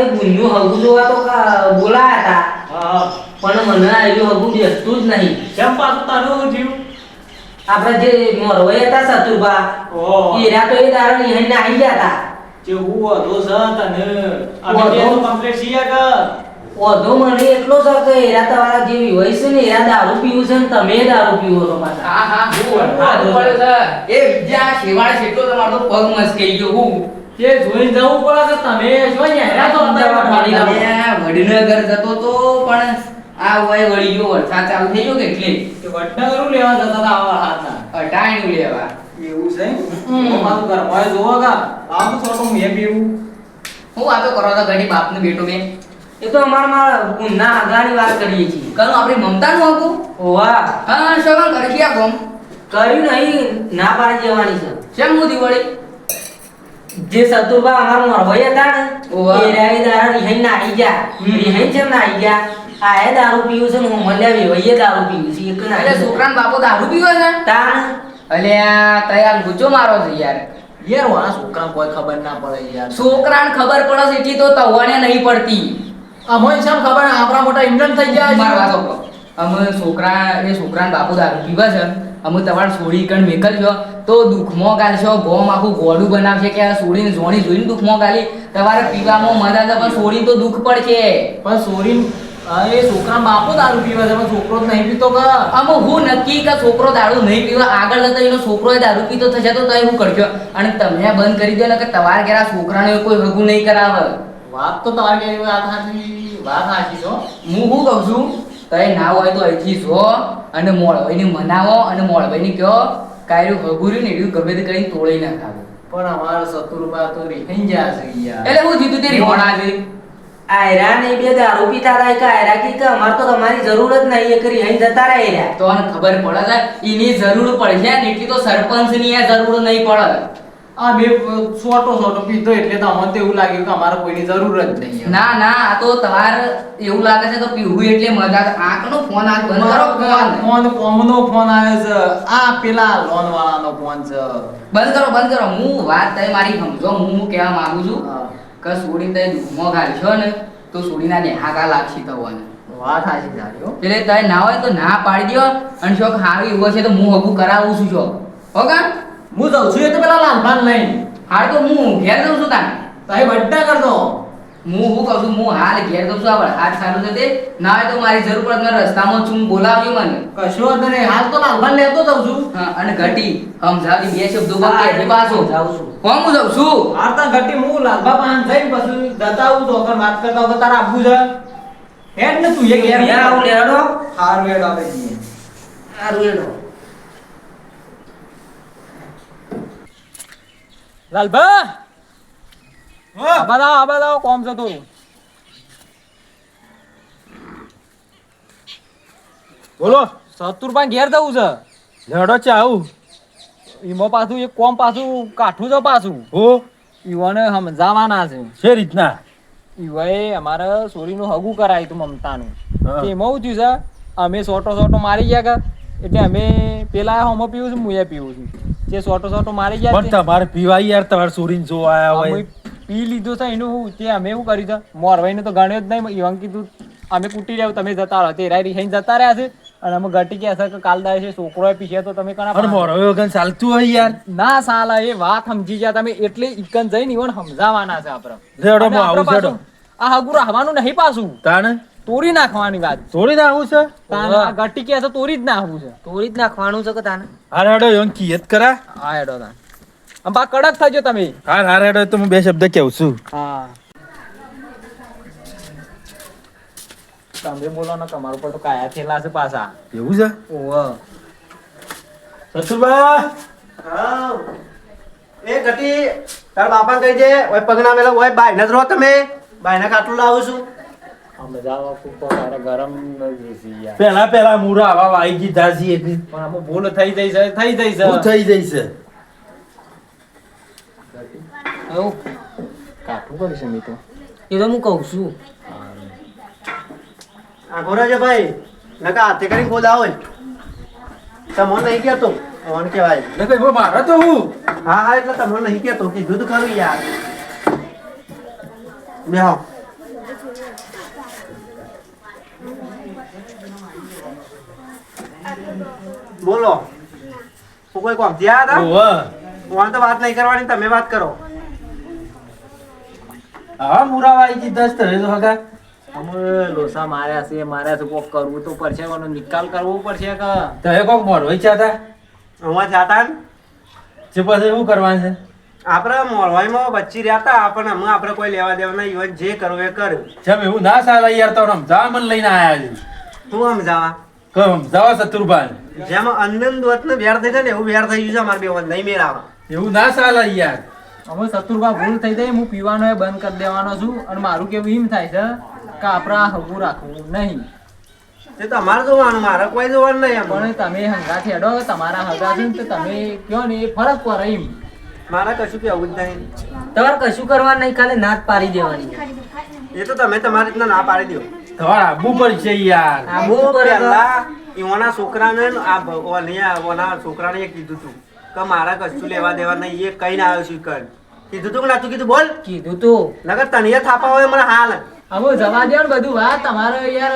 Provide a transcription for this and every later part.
ભાઈ ગુંજુ હગુ જોવા તો બોલાયા હતા. પણ મને આવ્યું હગુ બેસતું જ નહીં. કેમ પાછું તારું જીવ આપણે જે મોરવાઈ હતા સતુરબા ઓહો. એ રહ્યા તો એ દારૂ ને આવી ગયા હતા. જે હું અધો છે તને. અમે? તો છીએ કે ઓધો મને એટલો છે કે એરા તમારા જેવી હોય છે ને એરા દારૂ પીવું છે ને તમે દારૂ પીવો છો પાછા. હા હા. હું હા પડે છે. એ જ્યાં શેવાળે છેટલો તમારો પગ મસ્કાઈ ગયો હું. તે જોઈને જવું પડે કે તમે જો ને હેરા તો અંદર પાણી લાવો. અલ્યા, વડનગર જતો તો પણ આ વય વળી ગયો વરસાદ ચાલુ થઈ ગયો કે એટલે? તે વડનગરનું લેવા જતા હતા આવા હાથના. અટાણી લેવા. એવું છે હું મારું ઘરમાં જોવો કા આમ તો મેં પીવું હું વાતો કરો તો ઘડી બાપને બેટો બે એ તો અમારા ગુના આગાની વાત કરીએ છીએ. કરું આપણી મમતા નું હતું ઓવા હા સગન કરી ગયા કોમ કર્યું નહીં ના પાડી દેવાની છે. કેમ હું દિવાળી જે સતુભા અમારા મોરવાઈ હતા ને. એ એ દારૂ નિહાળીને આવી ગયા. નિહાળી છે ને આવી ગયા. આ એ દારૂ પીવું છે ને હું મલ્યા વૈયે દારૂ પીવું છે એક ના એટલે છોકરાન બાપો દારૂ પીવે છે? તાણ? અલ્યા તૈયાર ગુચો મારો છે યાર. યાર વાળા છોકરા કોઈ ખબર ના પડે યાર. છોકરાને ખબર પડે છે એટલી તો તવાને નહીં પડતી. અમોય સામ ખબર? આપણા મોટા ઇન્ડિયન થઈ ગયા માર છે. વાતો અમે છોકરા એ છોકરાને બાપુ દારૂ પીવા છે. અમે તમારે છોડી કણ મેકલજો. તો દુઃખમાં ગાલશો ગોમ આખું ગોળું બનાવશે કે આ સોડીને જોણી જોઈને દુઃખમાં ગાલી. તમારે પીવામાં મજા છે પણ સોડીને તો દુઃખ પડશે. પણ સોરી એ છોકરા બાપો દારૂ પીવે છે પણ છોકરો નહીં પીતો કે? અમે હું નક્કી કે છોકરો દારૂ નહીં પીવા આગળ જતો એનો છોકરો દારૂ પીતો થશે તો તમે હું કરજો. અને તમે બંધ કરી દો ને કે તમારે ઘેરા છોકરાને કોઈ હગું નહીં કરાવે. વાત તો તમારી વાત સાચી વાત સાચી છો હું. શું કહું છું? તય ના હોય તો અહીંથી જો અને મોળભાઈને મનાવો અને મોળભાઈને કહો કાયરું હગુર્યું ને એટલું ગમે તે કરીને તોડી ખાવું પણ અમારા સતુરબા તો ગયા છે યાર. એટલે હું જીતું તે રીહોણા છે આયરા ને બે દારૂ પીતા હતા કે આયરા કી કે અમાર તો તમારી જરૂર જ નહીં એ કરી અહીં જતા રહ્યા. તો ખબર પડે એની જરૂર પડે ને એટલી તો સરપંચની જરૂર નહીં પડે. આ બે સોટો સોટો પીધો એટલે તો અમને તો એવું લાગ્યું કે અમારે કોઈની જરૂર જ નહીં ના ના આ તો તમાર એવું લાગે છે તો પીવું એટલે મજા આંખનો ફોન આ બંધ કરો ફોન. ફોન કોમનો ફોન આવે છે. આ પેલા લોન વાળાનો ફોન છે. બંધ કરો બંધ કરો. હું વાત તમે મારી સમજો હું કહેવા માંગુ છું. કે સોડી તમે દુઃખમાં છો ને તો સોડીના નેહાકા લાગશે તવાને વાત સાચી હો એટલે ના હોય તો ના પાડી દો અને શોખ હારું એવું છે તો હું હગું કરાવું છું શોખ. ઓકે હું જાઉં છું એ તો પેલા લાલભાન લઈને. હાલ તો હું ઘેર જઉં છું તાને તારે બધા કરતો. હું હું કહું છું? હું હાલ ઘેર જઉં છું. આ હાથ સારું તે. ના હોય તો મારી જરૂર પડે તો રસ્તામાં છું બોલાવજો મને. કશો વાંધો નહીં. હાલ તો લાલભાન લેતો જાઉં છું. હા અને ઘટી. સમજાવી બે શબ્દો હજી પાછો. જાઉં છું. કોણ હું જાઉં છું? આરતા ઘટી હું લાલભા પાન જઈને પછી જતા આવું તો વાત કરતા વખત તારા આપવું છે. હેડ ને તું એ ઘેર આવું લેડો હારું હેડ આપણે જઈએ સારું લાલભા! કોમ છે તું. બોલો. સતુરબા ઘેર જવું છે. લડો છે આવું. એમાં પાછું એક કોમ પાછું કાઠું છે પાછું. હો. ઈવાને સમજાવવાના છે. છે રીતના. ઈવાએ અમારે સોરીનું હગું કરાયું હતું મમતાનું. હા. એમાં શું થયું છે? અમે સોટો સોટો મારી ગયા કે એટલે અમે પેલા હોમો પીવું છું મુએ પીવું છું. જે સોટો સોટો મારી ગયા પણ તમારે પીવાય યાર તમારે સોરીને જો આયા હોય. પી લીધો છે એનું હું તે અમે એવું કર્યું છે? મોરવાઈને તો ગણ્યો જ નહીં ઈવન કીધું અમે કૂટી રહ્યા તમે જતા રહો. તે રાઈ રિહાઈને જતા રહ્યા છે. અને અમે ઘટી ગયા છે કે કાલ દાડે છે છોકરો પીછે તો તમે કણા મોરો વગર ચાલતું હોય યાર. ના સાલા એ વાત સમજી ગયા તમે એટલે ઈકન જઈને ઈવન સમજાવવાના છે આપણે. આ હગું રહેવાનું નહીં પાછું. તાને તોડી નાખવાની વાત. તોરી નાખવું છે? તાને આ ઘટી ગયા છે જ નાખવું છે. તોરી જ નાખવાનું છે કે તાને? હા હેડો યોન કિયત કરા. હા હેડો તાન. આમ બા કડક થજો તમે. હાર હાર હેડો તો હું બે શબ્દ કહું છું? હા. તમે બોલો ને તમારું પર તો કાયા થેલા છે પાછા. એવું છે? ઓહ. સસુરબા! એ ગટી તાર બાપા કહી દે ઓય પગના મેલા ઓય બાય નજરો રહો તમે. બાય ના કાટલું લાવું છું. પેલા પેલા મૂરા આવા હતી પણ આમાં ભૂલ થઈ જઈ છે થઈ જઈ છે. થઈ જઈ છે. કાઠું કરીશ મેં તો એ તો હું કહું છું. આ ઘોરા છે ભાઈ. નકા હાથે કરી ખોદા હોય. તમને નહીં કહેતો. મને કહેવાય. ને કઈ મારા તો હું. હા હા એટલે તમને નહીં કહેતો. કીધું તો ખરું યાર. બેહો. બોલો. હું કોઈ કોમ જ્યાં. હતા? વાંધો વાત નહીં કરવાની તમે વાત કરો. હા મુરાવાઈ જી દસ તમે તો હગા. અમે લોસા માર્યા છે માર્યા છે કોક કરવું તો પડશે એનો નિકાલ કરવો પડશે કે? તમે કોક મોરવાઈ છે હતા હું જાતા જે પછી શું કરવાનું છે? આપણે મોરવાઈમાં વચ્ચે રહ્યા હતા આપણને હમણાં આપણે કોઈ લેવા દેવા નહીં ઈવન જે કરવું એ કર્યું. જેમ એવું ના ચાલે યાર તો મને લઈને આયા છે. શું સમજાવા સમજાવા શત્રુભાઈ જેમ અનંદ દોતને વેર થઈ જાય ને એવું વેર થઈ ગયું છે અમારે બે નહીં મેળાવા એવું ના ચાલે યાર. અમે શત્રુભા ભૂલ થઈ જાય હું પીવાનો એ બંધ કરી દેવાનો છું અને મારું કેવું એમ થાય છે કે આપણા હગું રાખવું નહીં. તે તમારે જોવાનું મારે કોઈ જોવાનું નહીં પણ તમે હંગાથી અડો તમારા હગા છે ને તો તમે કયો ને એ ફરક પડે એમ. મારે કશું કેવું જ નહીં. તમારે કશું કરવા નહીં ખાલી નાત પાડી દેવાની. એ તો તમે તમારી રીતના ના પાડી દો. તમારે આવવું પડશે યાર. આ બહુ હું કરે છોકરાને આ ભગવાન ઓના છોકરાને કીધું તું કે મારા કશું લેવા દેવા નહીં એ કઈ ના આવ્યો છું કર. કીધું તું કે નાતું કીધું બોલ. કીધું તું. નગર તને થાપા હોય મને હાલ. હવે જવા દે બધું. વાત તમારે યાર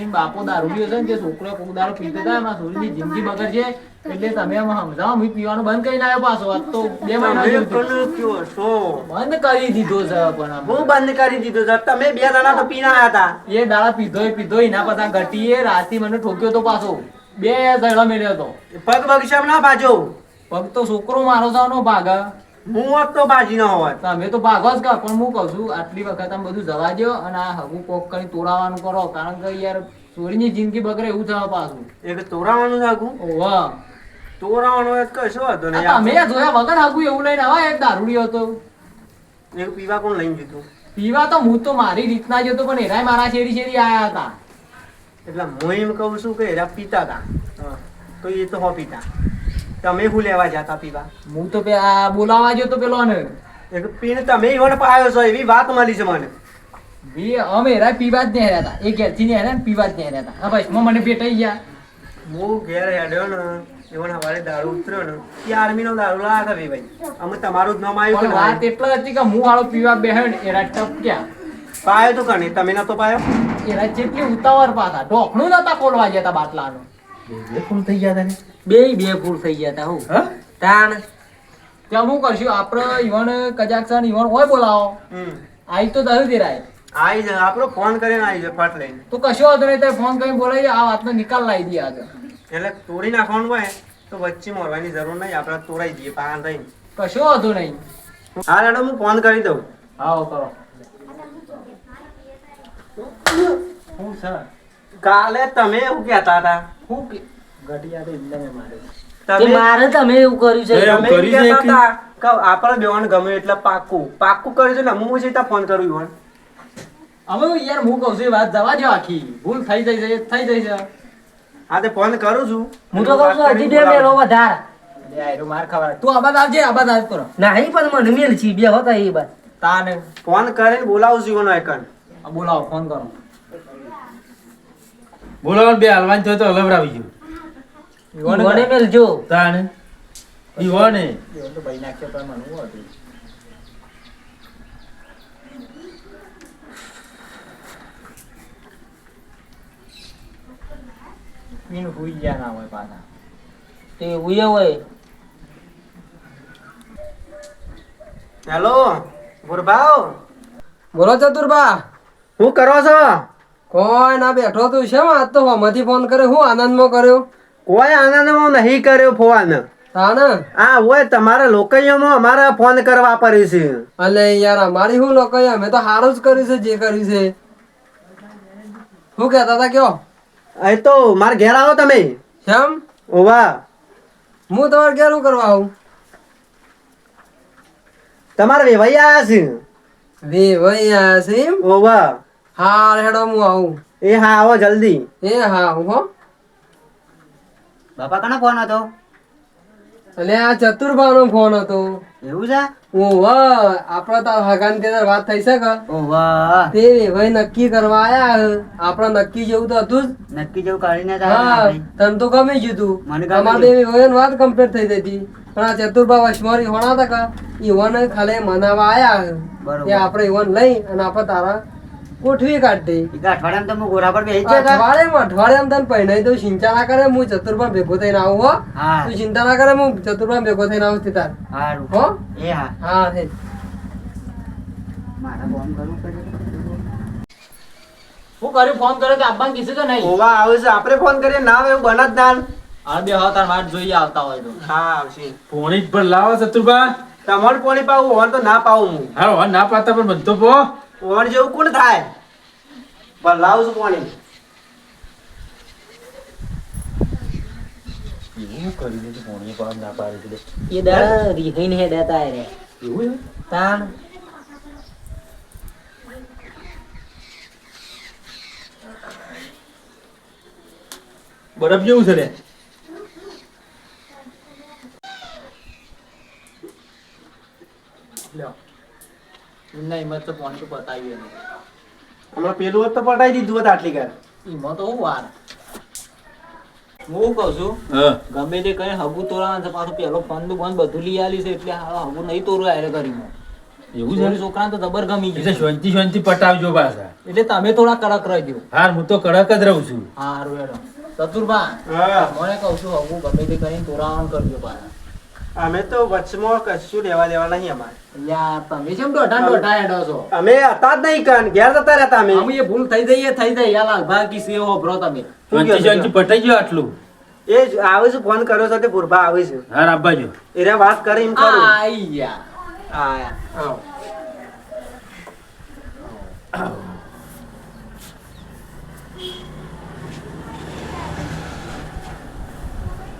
એ બાપો દારૂ દારૂડિયો છે ને તે છોકરો કોક દારૂ પીતો હતા એમાં છોરીની જિંદગી બગડશે. એટલે તમે સમજાવો હું પીવાનું બંધ કરી નાખ્યો પાછો. વાત તો બે મહિના બંધ કરી દીધો છે પણ હું બંધ કરી દીધો છે. તમે બે દાડા તો પીના હતા. એ દાડા પીધો પીધો એના પતા ઘટીએ રાતી મને ઠોક્યો તો પાછો. બે જણા મેળ્યો તો. પગ બગશામ ના ભાજો. પગ તો છોકરો મારો સાનો ભાગ. હું હોત તો બાજી ન હોત. તમે તો ભાગો જ કા પણ હું કહું છું આટલી વખત આમ બધું જવા દો અને આ હગું કોક કરી તોડાવાનું કરો. કારણ કે યાર ચોરીની જિંદગી બગડે એવું થવા પાછું. એક તોરાવાનું થાકું ઓવા તોરાવાનું એક કશો હતો આ તમે જોયા વગર હગું એવું લઈને આવા એક દારૂડિયો હતો. એક પીવા કોણ લઈને જતો પીવા તો હું તો મારી રીતના જ હતો પણ એરાય મારા શેરી શેરી આયા હતા. એટલે હું એમ કહું છું કે એરા પીતા હતા તો એ તો હો પીતા. તમે શું લેવા જતા પીવા? હું તો બોલાવા જતો તો પેલો ને એક પીને તમે મને પાયો છો એવી વાત મળી છે મને. બી અમે એરા પીવા જ નહીં હતા. એ ઘેરથી નહીં ને પીવા જ નહીં હતા. હા ભાઈ મને ભેટાઈ ગયા. હું ઘેર હેડ્યો ને. હવારે દારૂ ઉતર્યો ને એ આર્મી નો દારૂ લાયા હતા ભાઈ અમે તમારું જ નામ આવ્યું પણ વાત એટલે હતી કે હું આળો પીવા બેહ્યો ને એરા ટપક્યા પાયો તો કને તમે નતો પાયો? એરા જેટલી ઉતાવળ પાછા ઢોકણું નતા ખોલવા જતા બાટલાનું. બે ફૂલ થઈ ગયા બે બે ફૂલ થઈ ગયા તા હું. હા? તાણ. ત્યાં હું કરશું આપણે ઈવન કજાકસ્તાન ઈવન હોય બોલાવો. હમ. આઈ તો દહુ દેરાય આઈ જાય આપણો ફોન કરીને આવી જાય ફટ લઈને. તો કશો વાંધો નહીં ફોન કરીને બોલાવી આ વાતનો નિકાલ લાવી દઈએ આજે. એટલે તોડી નાખવાનું હોય તો વચ્ચે મરવાની જરૂર નહીં. આપણે તોડાઈ દઈએ પાન થઈને. કશું વાંધો નહીં. હા રેડો હું ફોન કરી દઉં. આવો કરો હું સર કાલે તમે એવું કહેતા હતા. હું ઘટિયા તો એકદમ મારે તમે મારે તમે એવું કર્યું છે? તમે એવું કરી એમ છે કહેતા હતા કે આપણે બેવાને ગમે એટલે પાક્કું. પાક્કું કર્યું છે ને હું ફોન કરું ઈવન. હવે યાર હું કહું છું વાત જવા દો આખી. ભૂલ થઈ જાય છે થઈ જાય છે. હા તે ફોન કરું છું. હું તો કહું છું હજી બે મેલો વધાર. માર ખાવા તું આબાદ આવજે આબાદ આવ કરો. નહીં પણ મને મેલ છી બે હોતા એ બાદ. તાને. ફોન કરીને બોલાવું છું ઈવન આઈકન બોલાવો ફોન કરો. બોલાવો બે હાલવાની થયો તો હલવડાવી ગયું. મેલ જો. તાને. તો ભાઈ પણ મને હતું. પીણ ભૂઈ ગયા ના હોય પાછા. તે ઉયે હોય. હેલો ભુરભાવ બોલો ચતુરબા હું કરો છો? કોઈ ના બેઠો તું. છે આજ તો હોમાંથી ફોન કર્યો? હું આનંદમાં કર્યો? કોઈ આનંદમાં નહીં કર્યો ફોન. તાને? આ હોય તમારા લોકૈયામાં અમારા ફોન કરવા પડે છે. અલે યાર અમારી શું લોકો અમે તો સારું જ કર્યું છે જે કર્યું છે. શું કહેતા હતા કયો? એ તો મારા ઘેર આવો તમે. કેમ? ઓવા. હું તમારે ઘેર શું કરવા આવું? તમારે વેવાઈ આવ્યા છે. વેવાઈ આવ્યા છે એમ? ઓવા. હા હેડો હું આવું. એ હા આવો જલ્દી. એ હા હું હો. બાપા કનો ફોન હતો? એટલે આ ચતુરબા નો ફોન હતો. એવું છે? ઓહ આપડા તાર હગાન કે વાત થઈ શકે ઓહ. તે ભાઈ નક્કી કરવા આયા આપડે નક્કી જેવું તો હતું જ. નક્કી જેવું કાઢીને હા તને તો ગમી ગયું તું મને અમારે બે વયન વાત કમ્પ્લીટ થઈ જતી. પણ આ ચતુરબા અશ્મરી હોણા હતા કે? ઈવન ખાલી મનાવા આયા બરોબર. આપણે ઈવન લઈ અને આપણે તારા ગોઠવી તો અઠવાડિયામાં તો હું ઘોડા પર બેસી જતા. અઠવાડિયામાં અઠવાડિયામાં તને પહેણાઈ દઉં ચિંતા ના કરે હું ચતુર્ભા ભેગો થઈને આવું હો. તું ચિંતા ના કરે હું ચતુર્ભા ભેગો થઈને આવું તે તાર હો. એ હા. હા હે મારે ફોન કરવું પડે. હું કર્યું? ફોન કર્યો કે આપવાનું કીધું કે નહીં. ઓવા આવે છે. આપણે ફોન કરીએ? ના આવે એવું બને જ ના. હા બે તાર વાટ જોઈએ આવતા હોય તો. હા આવશે. પોણી જ પણ લાવો ચતુર્ભા તમારું પોણી પાવું હોવાનું તો ના પાવું હું. ના પાતા પણ બનતો પો. ઓવન જેવું કોણ થાય? પણ લાવું છું પાણી એવું કરી પોણી ના પાડી એ દાડા રીહીને રે. એવું તાણ. બરફ જેવું છે રે લ્યો. એમના હિંમત તો ફોન પતાવી એને. હમણાં પેલું હોત તો પટાઈ દીધું હોત આટલી ઘર હિંમત તો હું વાર. હું કહું છું હા. ગમે તે કઈ હગું તોડવાનું છે પાછું પેલો ફોન બંધ બધું લઈ આલી છે એટલે નહીં તોડવું આરે કરીમાં એવું છે? છોકરાને તો જબર ગમી એટલે શાંતિ શાંતિ પટાવજો પાછા. એટલે તમે થોડા કડક રહેજો હાર હું તો કડક જ રહું છું. હારું ચતુરભા હા. મને કહું છું હગુ ગમે તે કરીને તોડાવાનું કરજો પાછા. અમે તો વચમાં કશું લેવા દેવા નહીં અમારે. યાર તમે કેમ દોઢા દોઢા હેડો છો? અમે હતા જ નહીં કાન ઘેર જતા રહેતા અમે. અમે એ ભૂલ થઈ જઈએ થઈ જાય યાર લાલભા કી સેવ તમે. ગયો આટલું. એ જ આવે છે ફોન કર્યો છે તે ભુરભા આવે છે. એને વાત કરી એમ હા આવો.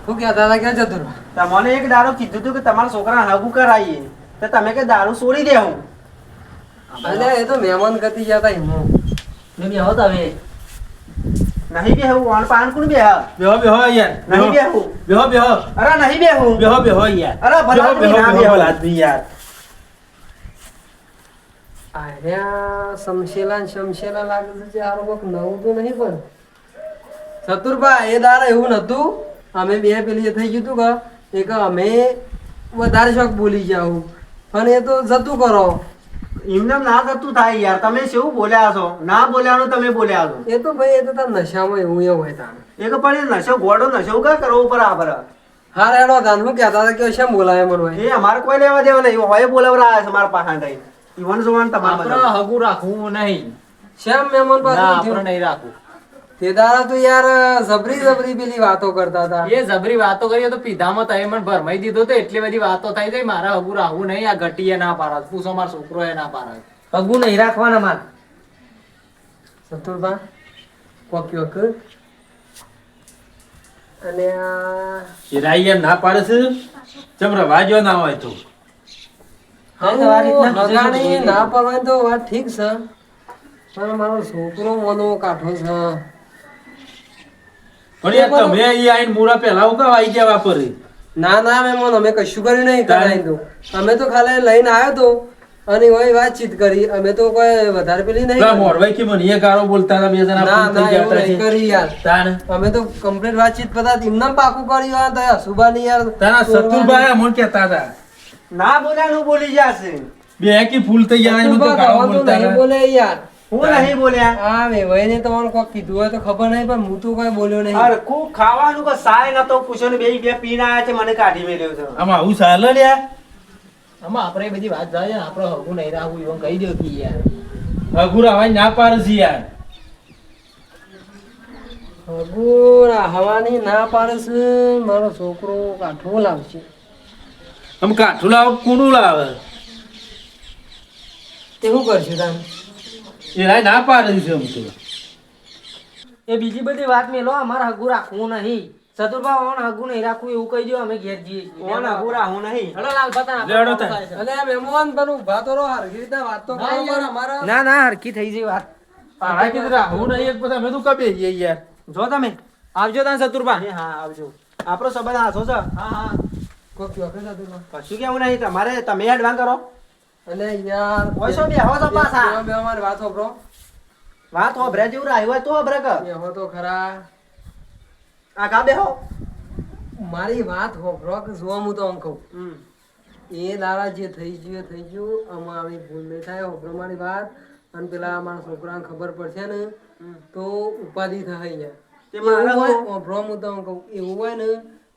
શું કહેતા હતા ક્યાં ચતુર્ભા તમને એક દારૂ કીધું હતું કે તમારા છોકરા હગું કરાવીએ. તો તમે કે દારૂ છોડી દે હું. અને એ તો મહેમાન ગતિ જતા હિમો મેં બી આવો તમે. નહીં બે હું વાણ પાન કોણ બે બેહો બેહો યાર નહીં બે હું બેહો બેહો. અરે નહીં બે હું બેહો બેહો યાર અરે ભલા બેહો ના બેહો બેહો. યાર. આર્યા સમશેલા શમશેલા લાગે છે આ લોકો નવું તો નહીં પણ. ચતુરભા એ દાડા એવું નતું અમે બે પેલી થઈ ગયું તું કે અમે વધારે શોખ બોલી જાઉં. પણ એ તો જતું કરો. એમને ના થતું થાય યાર. તમે શું બોલ્યા છો? ના બોલ્યાનું તમે બોલ્યા છો. એ તો ભાઈ એ તો તાર નશામાં એવું એવું હોય તાર. એક પણ એ નશો ગોડો નશો કા કરવો ઉપર આપડે હા રેડો તાન હું કહેતા હતા કે શેમ બોલાવે મને એ અમારે કોઈ લેવા દેવા નહીં. હોય બોલાવરા આવે છે મારા પાસે થઈ ઈવન જોવાનું તમારે. હગું રાખવું નહીં. શેમ મેમન પાસે નહીં રાખવું. તે દાડા તો યાર જબરી જબરી પેલી વાતો કરતા હતા. એ જબરી વાતો કરીએ તો પીધામાં તમે મને ભરમાઈ દીધો તો એટલી બધી વાતો થઈ જાય મારા હગુ રાખવું નહીં આ ઘટીએ ના પાડે પૂછો મારો છોકરો એ ના પાડે હગુ નહીં રાખવાના માર. સતુરબા કોક યોક અને આ એ રાઈ ના પાડે છે? ચમરા વાજો ના હોય તો. હા, તો આ રીતના બીજું હગાણી શું ના પાડવાય તો વાત ઠીક છે. પણ મારો છોકરો મનો કાઠો છે. પણ તમે અહીં આઈને મૂળા પહેલા હું કાં આવી ગયા વાપરે? ના ના મહેમાન અમે કશું કર્યું નહીં કરાઈ તો અમે તો ખાલી લઈને આવ્યો તો. અને ઓય વાતચીત કરી. અમે તો કોઈ વધારે પેલી નહીં પેલા કરી. મોરવાઈ કે મને એ બોલતા હતા બે જણા ના ના એવું નહીં કરી યાર. તાણ અમે તો કમ્પ્લીટ વાતચીત પતા એમને પાકું કર્યું આ તો સુબાની યાર તારા સતુરભાઈ મને કહેતા હતા. ના બોલાનું બોલી જાશે બે કે ફૂલ થઈ ગયા એમ તો સતુરભા ગાળો ગાવા તો બોલતા બોલે યાર. હું નહીં બોલ્યા. હા વેવાઈને તમારું કોક કીધું હોય તો ખબર નહીં પણ હું તો કોઈ બોલ્યો નહીં. અરે ખૂબ ખાવાનું કે સાય તો પૂછો ને બે બે પીને આયા છે મને કાઢી મેલ્યો છે. આમાં આવું ચાલે લ્યા. આમાં આપણે બધી વાત જાય ને આપણે હગું નહીં રાખવું એવું કહી દો કે યાર. અઘુર આવાજ ના પાડે છે યાર. હગુ આ હવાની ના પાડે છે મારો છોકરો કાઠું લાવશે. આમ કાઠું લાવ કુડું લાવે? તે શું કરશે તાન? એ ના પાડે છે આમ તો. એ બીજી બધી વાત મેલો અમારે હગું રાખવું નહીં. ચતુરભા ઓન હગું નહીં રાખવું એવું કહી દો અમે ઘેર જઈએ છીએ. હગું રાખવું નહીં. હેડો લાલ પતા લેડો કામ અને મહેમાન પણ ઊભા તો હરખી રીતે વાત તો કરો ના યાર, અમારા ના ના હરખી થઈ જઈ વાત. પાડા કીધું રાખવું નહીં એક પછી મે તો કબે જઈએ યાર. જો તમે. આવજો તા શત્રુભા હા આવજો. આપણો સંબંધ હાસો છે. હા હા. કોક વખત કે પણ. કશું કેવું નહીં તમારે તમે એડવાન્સ કરો. અલે યાર ઓછો બે હો તો પાછા. બે બેહો, મારી વાત સાંભળો. વાત હોભરે જેવું હોય તો હોભરે કર. બેહો તો ખરા. આ કા બેહો મારી વાત હોભરો કે જો હું તો આમ કહું. એ દાડા જે થઈ ગયું થઈ ગયું આમાં આવી ભૂલ નહીં થાય હોભરો મારી વાત. અને પેલા મારા છોકરાને ખબર પડશે ને તો ઉપાધિ થાય અહીંયા. તે મારે એવું હોય, હું- તો હું કહું, એવું હોય ને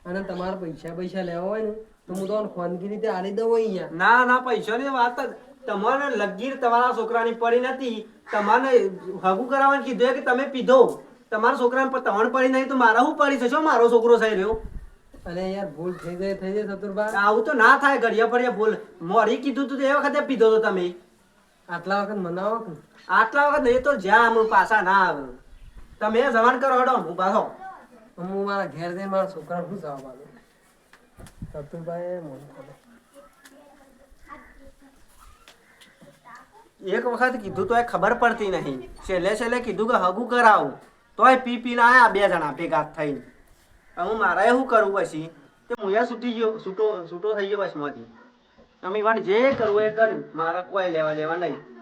અને તમારા પૈસા પૈસા લેવા હોય ને તો હું તમને ખોનગી રીતે આલી દઉં અહીંયા. ના ના પૈસાની વાત જ. તમારે લગીર તમારા છોકરાની પડી નથી. તમારે હગું કરાવવાનું કીધું કે તમે પીધો. તમારા છોકરાને પર તમારે પડી નહીં તો મારા હું પડી છે? મારો છોકરો થઈ રહ્યો? અને યાર ભૂલ થઈ જાય થઈ જાય ચતુરબા આવું તો ના થાય ઘડિયા પડિયા ભૂલ. મોરી કીધું તું તો એ વખતે પીધો તો તમે. આટલા વખત મનાવો આટલા વખત નહીં તો જ્યાં હું પાછા ના આવે. તમે જવાન કરો હડો હું પાછો. હું મારા ઘેર જઈને મારા છોકરાને શું જવાબ આલું એક વખત કીધું તો એ ખબર પડતી નહીં. છેલ્લે છેલ્લે કીધું કે હગું કરાવું. તોય પી પીને આયા બે જણા ભેગા થઈને. હું મારે શું કરવું પછી? તે હું યા છૂટી ગયો છૂટો છૂટો થઈ ગયો બસમાંથી તમે વાત જે કરવું એ કર્યું. મારા કોઈ લેવા દેવા નહીં.